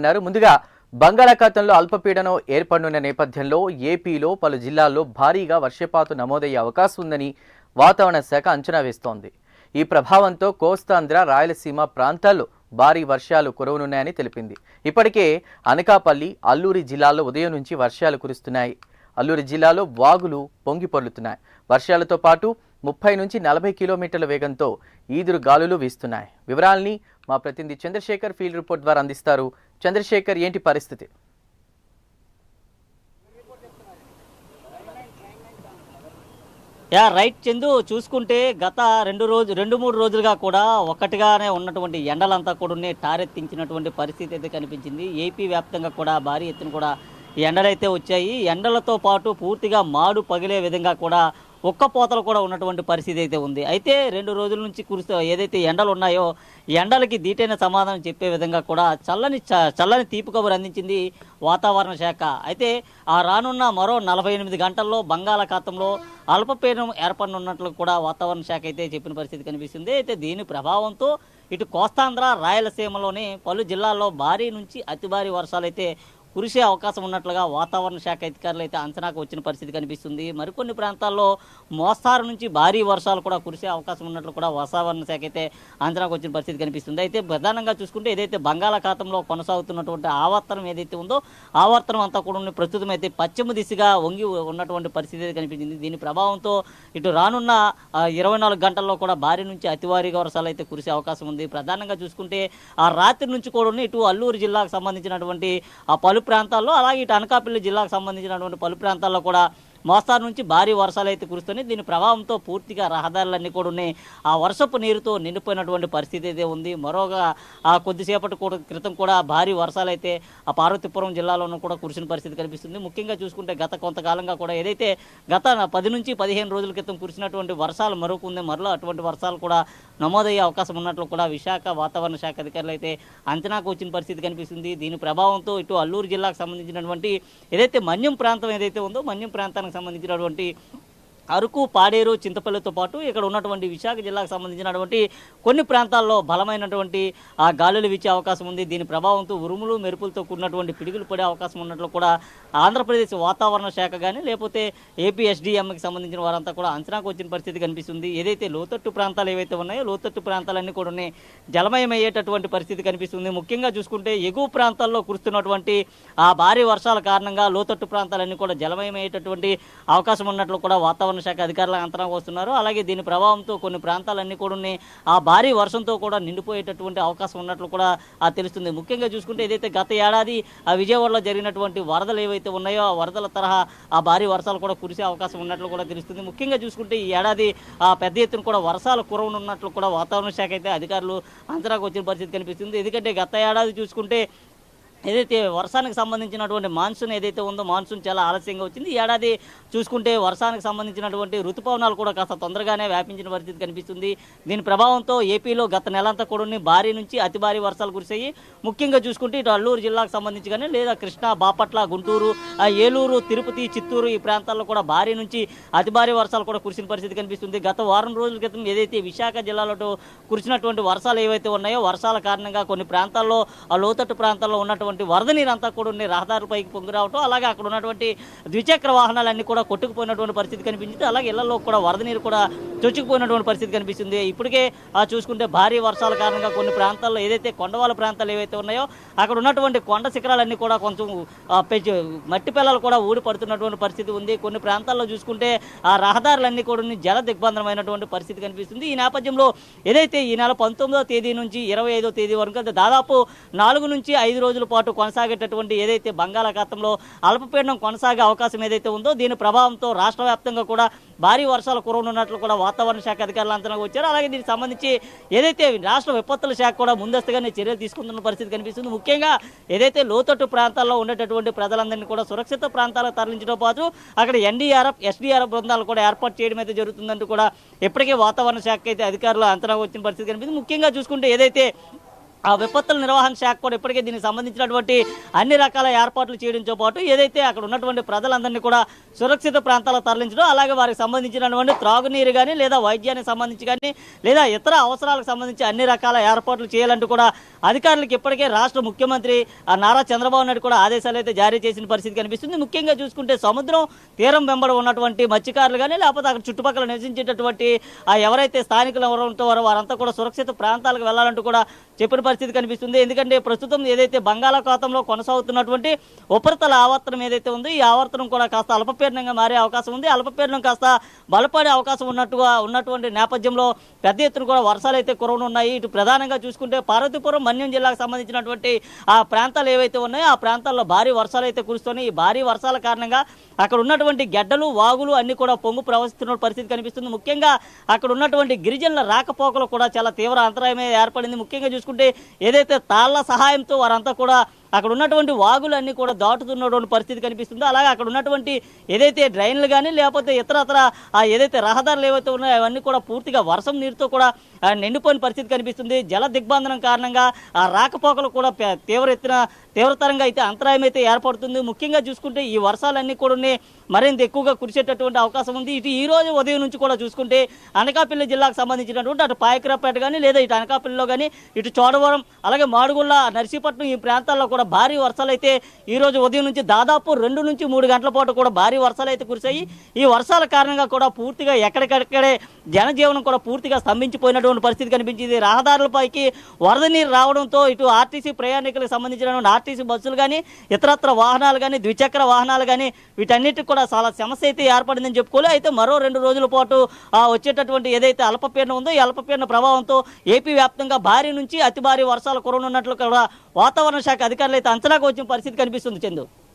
అన్నారు. ముందుగా బంగాళాఖాతంలో అల్పపీడనం ఏర్పడిన నేపథ్యంలో ఏపీలో పలు జిల్లాల్లో భారీగా వర్షపాతం నమోదయ్యే అవకాశం ఉందని వాతావరణ శాఖ అంచనా వేస్తోంది. ఈ ప్రభావంతో కోస్తాంధ్ర రాయలసీమ ప్రాంతాల్లో భారీ వర్షాలు కురవనున్నాయని తెలిపింది. ఇప్పటికే అనకాపల్లి అల్లూరి జిల్లాల్లో ఉదయం నుంచి వర్షాలు కురుస్తున్నాయి. అల్లూరి జిల్లాలో వాగులు పొంగి పొర్లుతున్నాయి. వర్షాలతో పాటు ముప్పై నుంచి నలభై కిలోమీటర్ల వేగంతో ఈదురు గాలులు వీస్తున్నాయి. వివరాల్ని మా ప్రతినిధి చంద్రశేఖర్ ఫీల్డ్ రిపోర్ట్ ద్వారా అందిస్తారు చంద్రశేఖర్ ఏంటి పరిస్థితి? యా రైట్ చందు చూసుకుంటే గత రెండు రోజు రెండు మూడు రోజులుగా కూడా ఒకటిగానే ఉన్నటువంటి ఎండలంతా కూడా ఉన్నాయి టారెత్తించినటువంటి పరిస్థితి అయితే కనిపించింది. ఏపీ వ్యాప్తంగా కూడా భారీ ఎత్తున కూడా ఎండలైతే వచ్చాయి. ఎండలతో పాటు పూర్తిగా మాడు పగిలే విధంగా కూడా ఒక్కపోతలు కూడా ఉన్నటువంటి పరిస్థితి అయితే ఉంది. అయితే రెండు రోజుల నుంచి కురుస్తూ ఏదైతే ఎండలు ఉన్నాయో ఎండలకి దీటైన సమాధానం చెప్పే విధంగా కూడా చల్లని చ- చల్లని తీపి కబురు అందించింది వాతావరణ శాఖ. అయితే ఆ రానున్న మరో నలభై ఎనిమిది గంటల్లో బంగాళాఖాతంలో అల్పపీడనం ఏర్పడనున్నట్లు కూడా వాతావరణ శాఖ అయితే చెప్పిన పరిస్థితి కనిపిస్తుంది. అయితే దీని ప్రభావంతో ఇటు కోస్తాంధ్ర రాయలసీమలోని పలు జిల్లాల్లో భారీ నుంచి అతి భారీ వర్షాలైతే కురిసే అవకాశం ఉన్నట్లుగా వాతావరణ శాఖ అధికారులు అయితే అంచనాకు వచ్చిన పరిస్థితి కనిపిస్తుంది. మరికొన్ని ప్రాంతాల్లో మోస్తారు నుంచి భారీ వర్షాలు కూడా కురిసే అవకాశం ఉన్నట్లు కూడా వాతావరణ శాఖ అయితే అంచనాకు వచ్చిన పరిస్థితి కనిపిస్తుంది. అయితే ప్రధానంగా చూసుకుంటే ఏదైతే బంగాళాఖాతంలో కొనసాగుతున్నటువంటి ఆవర్తనం ఏదైతే ఉందో ఆవర్తనం అంతా కూడా ప్రస్తుతం అయితే పశ్చిమ దిశగా వంగి ఉన్నటువంటి పరిస్థితి అయితే కనిపించింది. దీని ప్రభావంతో ఇటు రానున్న ఇరవై నాలుగు గంటల్లో కూడా భారీ నుంచి అతివారీగా వర్షాలు అయితే కురిసే అవకాశం ఉంది. ప్రధానంగా చూసుకుంటే ఆ రాత్రి నుంచి కూడా ఇటు అల్లూరు జిల్లాకు సంబంధించినటువంటి ఆ పలు ప్రాంతాల్లో అలాగే ఇటు అనకాపల్లి జిల్లాకు సంబంధించినటువంటి పలు ప్రాంతాల్లో కూడా మోస్తారు నుంచి భారీ వర్షాలు అయితే కురుస్తున్నాయి. దీని ప్రభావంతో పూర్తిగా రహదారులన్నీ కూడా ఉన్నాయి. ఆ వర్షపు నీరుతో నిండిపోయినటువంటి పరిస్థితి అయితే ఉంది. మరోగా ఆ కొద్దిసేపటి కూడా క్రితం కూడా భారీ వర్షాలు అయితే ఆ పార్వతీపురం జిల్లాలోనూ కూడా కురిసిన పరిస్థితి కనిపిస్తుంది. ముఖ్యంగా చూసుకుంటే గత కొంతకాలంగా కూడా ఏదైతే గత పది నుంచి పదిహేను రోజుల క్రితం కురిసినటువంటి వర్షాలు మరొకుంది మరలో అటువంటి వర్షాలు కూడా నమోదయ్యే అవకాశం ఉన్నట్లు కూడా విశాఖ వాతావరణ శాఖ అధికారులు అయితే అంచనాకు వచ్చిన పరిస్థితి కనిపిస్తుంది. దీని ప్రభావంతో ఇటు అల్లూరు జిల్లాకు సంబంధించినటువంటి ఏదైతే మన్యం ప్రాంతం ఏదైతే ఉందో మన్యం ప్రాంతానికి సంబంధించినటువంటి అరకు పాడేరు చింతపల్లితో పాటు ఇక్కడ ఉన్నటువంటి విశాఖ జిల్లాకు సంబంధించినటువంటి కొన్ని ప్రాంతాల్లో బలమైనటువంటి ఆ గాలులు వీచే అవకాశం ఉంది. దీని ప్రభావంతో ఉరుములు మెరుపులతో కూడినటువంటి పిడుగులు పడే అవకాశం ఉన్నట్లు కూడా ఆంధ్రప్రదేశ్ వాతావరణ శాఖ కానీ లేకపోతే ఏపీఎస్డిఎంకి సంబంధించిన వారంతా కూడా అంచనాకు వచ్చిన పరిస్థితి కనిపిస్తుంది. ఏదైతే లోతట్టు ప్రాంతాలు ఏవైతే ఉన్నాయో లోతట్టు ప్రాంతాలన్నీ కూడా ఉన్నాయి. జలమయమయ్యేటటువంటి పరిస్థితి కనిపిస్తుంది. ముఖ్యంగా చూసుకుంటే ఎగువ ప్రాంతాల్లో కురుస్తున్నటువంటి ఆ భారీ వర్షాల కారణంగా లోతట్టు ప్రాంతాలన్నీ కూడా జలమయమయ్యేటటువంటి అవకాశం ఉన్నట్లు కూడా వాతావరణ శాఖ అధికారులు అంచనాకు వస్తున్నారు అలాగే దీని ప్రభావంతో కొన్ని ప్రాంతాలన్నీ కూడా ఉన్నాయి. ఆ భారీ వర్షంతో కూడా నిండిపోయేటటువంటి అవకాశం ఉన్నట్లు కూడా తెలుస్తుంది. ముఖ్యంగా చూసుకుంటే ఏదైతే గత ఏడాది ఆ విజయవాడలో జరిగినటువంటి వరదలు ఏవైతే ఉన్నాయో ఆ వరదల తరహా ఆ భారీ వర్షాలు కూడా కురిసే అవకాశం ఉన్నట్లు కూడా తెలుస్తుంది. ముఖ్యంగా చూసుకుంటే ఈ ఏడాది ఆ పెద్ద ఎత్తున కూడా వర్షాలు కురవనున్నట్లు కూడా వాతావరణ శాఖ అయితే అధికారులు అంచనాకు వచ్చిన పరిస్థితి కనిపిస్తుంది. ఎందుకంటే గత ఏడాది చూసుకుంటే ఏదైతే వర్షానికి సంబంధించినటువంటి మాన్సూన్ ఏదైతే ఉందో మాన్సూన్ చాలా ఆలస్యంగా వచ్చింది. ఏడాది చూసుకుంటే వర్షానికి సంబంధించినటువంటి ఋతుపవనాలు కూడా కాస్త తొందరగానే వ్యాపించిన పరిస్థితి కనిపిస్తుంది. దీని ప్రభావంతో ఏపీలో గత నెలంతా కూడా భారీ నుంచి అతి భారీ వర్షాలు కురిసాయి ముఖ్యంగా చూసుకుంటే ఇటు అల్లూరు జిల్లాకు సంబంధించి కానీ లేదా కృష్ణా బాపట్ల గుంటూరు ఏలూరు తిరుపతి చిత్తూరు ఈ ప్రాంతాల్లో కూడా భారీ నుంచి అతి భారీ వర్షాలు కూడా కురిసిన పరిస్థితి కనిపిస్తుంది. గత వారం రోజుల క్రితం ఏదైతే విశాఖ జిల్లాలో కురిసినటువంటి వర్షాలు ఏవైతే ఉన్నాయో వర్షాల కారణంగా కొన్ని ప్రాంతాల్లో ఆ లోతట్టు ప్రాంతాల్లో ఉన్నటువంటి వరద నీరు అంతా కూడా ఉన్న రహదారులపైకి పొంగి రావటం అలాగే అక్కడ ఉన్నటువంటి ద్విచక్ర వాహనాలన్నీ కూడా కొట్టుకుపోయినటువంటి పరిస్థితి కనిపించింది. అలాగే ఇళ్ళలో కూడా వరద నీరు కూడా చొచ్చుకుపోయినటువంటి పరిస్థితి కనిపిస్తుంది. ఇప్పటికే ఆ చూసుకుంటే భారీ వర్షాల కారణంగా కొన్ని ప్రాంతాల్లో ఏదైతే కొండవాళ్ళ ప్రాంతాలు ఏవైతే ఉన్నాయో అక్కడ ఉన్నటువంటి కొండ శిఖరాలన్నీ కూడా కొంచెం పెంచు మట్టి పిల్లలు కూడా ఊడి పడుతున్నటువంటి పరిస్థితి ఉంది. కొన్ని ప్రాంతాల్లో చూసుకుంటే ఆ రహదారులన్నీ కూడా జల దిగ్బంధనమైనటువంటి పరిస్థితి కనిపిస్తుంది. ఈ నేపథ్యంలో ఏదైతే ఈ నెల పంతొమ్మిదో తేదీ నుంచి ఇరవై తేదీ వరకు దాదాపు నాలుగు నుంచి ఐదు రోజుల పాటు కొనసాగేటటువంటి ఏదైతే బంగాళాఖాతంలో అల్పపీడనం కొనసాగే అవకాశం ఏదైతే ఉందో దీని ప్రభావంతో రాష్ట్ర వ్యాప్తంగా కూడా భారీ వర్షాలు కురవనున్నట్లు కూడా వాతావరణ శాఖ అధికారులు అంచనాకు వచ్చారు అలాగే దీనికి సంబంధించి ఏదైతే రాష్ట్ర విపత్తుల శాఖ కూడా ముందస్తుగానే చర్యలు తీసుకుంటున్న పరిస్థితి కనిపిస్తుంది. ముఖ్యంగా ఏదైతే లోతట్టు ప్రాంతాల్లో ఉండేటటువంటి ప్రజలందరినీ కూడా సురక్షిత ప్రాంతాలకు తరలించడం పాటు అక్కడ ఎన్డీఆర్ఎఫ్ ఎస్డీఆర్ఎఫ్ బృందాలు కూడా ఏర్పాటు చేయడం అయితే జరుగుతుందంటూ కూడా ఇప్పటికే వాతావరణ శాఖ అయితే అధికారులు అంతగా వచ్చిన పరిస్థితి కనిపిస్తుంది. ముఖ్యంగా చూసుకుంటే ఏదైతే ఆ విపత్తుల నిర్వహణ శాఖ కూడా ఇప్పటికే దీనికి సంబంధించినటువంటి అన్ని రకాల ఏర్పాట్లు చేయడంతో పాటు ఏదైతే అక్కడ ఉన్నటువంటి ప్రజలందరినీ కూడా సురక్షిత ప్రాంతాలకు తరలించడం అలాగే వారికి సంబంధించినటువంటి త్రాగునీరు కానీ లేదా వైద్యానికి సంబంధించి కానీ లేదా ఇతర అవసరాలకు సంబంధించి అన్ని రకాల ఏర్పాట్లు చేయాలంటూ కూడా అధికారులకు ఇప్పటికే రాష్ట్ర ముఖ్యమంత్రి ఆ నారా చంద్రబాబు నాయుడు కూడా ఆదేశాలు అయితే జారీ చేసిన పరిస్థితి కనిపిస్తుంది. ముఖ్యంగా చూసుకుంటే సముద్రం తీరం వెంబడి ఉన్నటువంటి మత్స్యకారులు కానీ లేకపోతే అక్కడ చుట్టుపక్కల నివసించేటటువంటి ఎవరైతే స్థానికులు ఎవరు ఉంటారో వారంతా కూడా సురక్షిత ప్రాంతాలకు వెళ్ళాలంటూ కూడా చెప్పిన పరిస్థితి కనిపిస్తుంది. ఎందుకంటే ప్రస్తుతం ఏదైతే బంగాళాఖాతంలో కొనసాగుతున్నటువంటి ఉపరితల ఆవర్తనం ఏదైతే ఉందో ఈ ఆవర్తనం కూడా కాస్త అల్పపీడనంగా మారే అవకాశం ఉంది. అల్పపీడనం కాస్త బలపడే అవకాశం ఉన్నట్టుగా ఉన్నటువంటి నేపథ్యంలో పెద్ద ఎత్తున కూడా వర్షాలు అయితే కురవనున్నాయి ఇటు ప్రధానంగా చూసుకుంటే పార్వతీపురం మన్యం జిల్లాకు సంబంధించినటువంటి ఆ ప్రాంతాలు ఏవైతే ఉన్నాయో ఆ ప్రాంతాల్లో భారీ వర్షాలు అయితే కురుస్తున్నాయి. ఈ భారీ వర్షాల కారణంగా అక్కడ ఉన్నటువంటి గెడ్డలు వాగులు అన్ని కూడా పొంగు ప్రవహిస్తున్న పరిస్థితి కనిపిస్తుంది. ముఖ్యంగా అక్కడ ఉన్నటువంటి గిరిజనుల రాకపోకలు కూడా చాలా తీవ్ర అంతరాయమే ఏర్పడింది. ముఖ్యంగా చూసుకుంటే ఏదైతే తాళ్ళ సహాయంతో వారంతా కూడా అక్కడ ఉన్నటువంటి వాగులన్నీ కూడా దాటుతున్నటువంటి పరిస్థితి కనిపిస్తుంది అలాగే అక్కడ ఉన్నటువంటి ఏదైతే డ్రైన్లు కానీ లేకపోతే ఇతరత్ర ఏదైతే రహదారులు ఏవైతే ఉన్నాయో అవన్నీ కూడా పూర్తిగా వర్షం నీరుతో కూడా నిండిపోయిన పరిస్థితి కనిపిస్తుంది. జల దిగ్బంధనం కారణంగా ఆ రాకపోకలు కూడా తీవ్ర ఎత్తున తీవ్రతరంగా అయితే అంతరాయం అయితే ఏర్పడుతుంది. ముఖ్యంగా చూసుకుంటే ఈ వర్షాలన్నీ కూడా ఉన్నాయి. మరింత ఎక్కువగా కురిసేటటువంటి అవకాశం ఉంది. ఇటు ఈ రోజు ఉదయం నుంచి కూడా చూసుకుంటే అనకాపల్లి జిల్లాకు సంబంధించినటువంటి అటు పాయకరాపేట కానీ లేదా ఇటు అనకాపల్లిలో కానీ ఇటు చోడవరం అలాగే మాడుగుళ్ళ నర్సీపట్నం ఈ ప్రాంతాల్లో కూడా భారీ వర్షాలు అయితే ఈ రోజు ఉదయం నుంచి దాదాపు రెండు నుంచి మూడు గంటల పాటు కూడా భారీ వర్షాలు అయితే కురిశాయి. ఈ వర్షాల కారణంగా కూడా పూర్తిగా ఎక్కడికక్కడే జనజీవనం కూడా పూర్తిగా స్తంభించిపోయినటువంటి పరిస్థితి కనిపించింది. రహదారులపైకి వరద నీరు రావడంతో ఇటు ఆర్టీసీ ప్రయాణికులకు సంబంధించినటువంటి ఆర్టీసీ బస్సులు కానీ ఇతరత్ర వాహనాలు కానీ ద్విచక్ర వాహనాలు కానీ వీటన్నిటికి కూడా చాలా సమస్య అయితే ఏర్పడిందని చెప్పుకోవాలి. అయితే మరో రెండు రోజుల పాటు వచ్చేటటువంటి ఏదైతే అల్పపీడనం ఉందో ఈ అల్పపీడన ప్రభావంతో ఏపీ వ్యాప్తంగా భారీ నుంచి అతి భారీ వర్షాలు కురనున్నట్లు కూడా వాతావరణ శాఖ అధికారులు అధికారులు అయితే అంచనాకు వచ్చిన పరిస్థితి కనిపిస్తుంది చందు.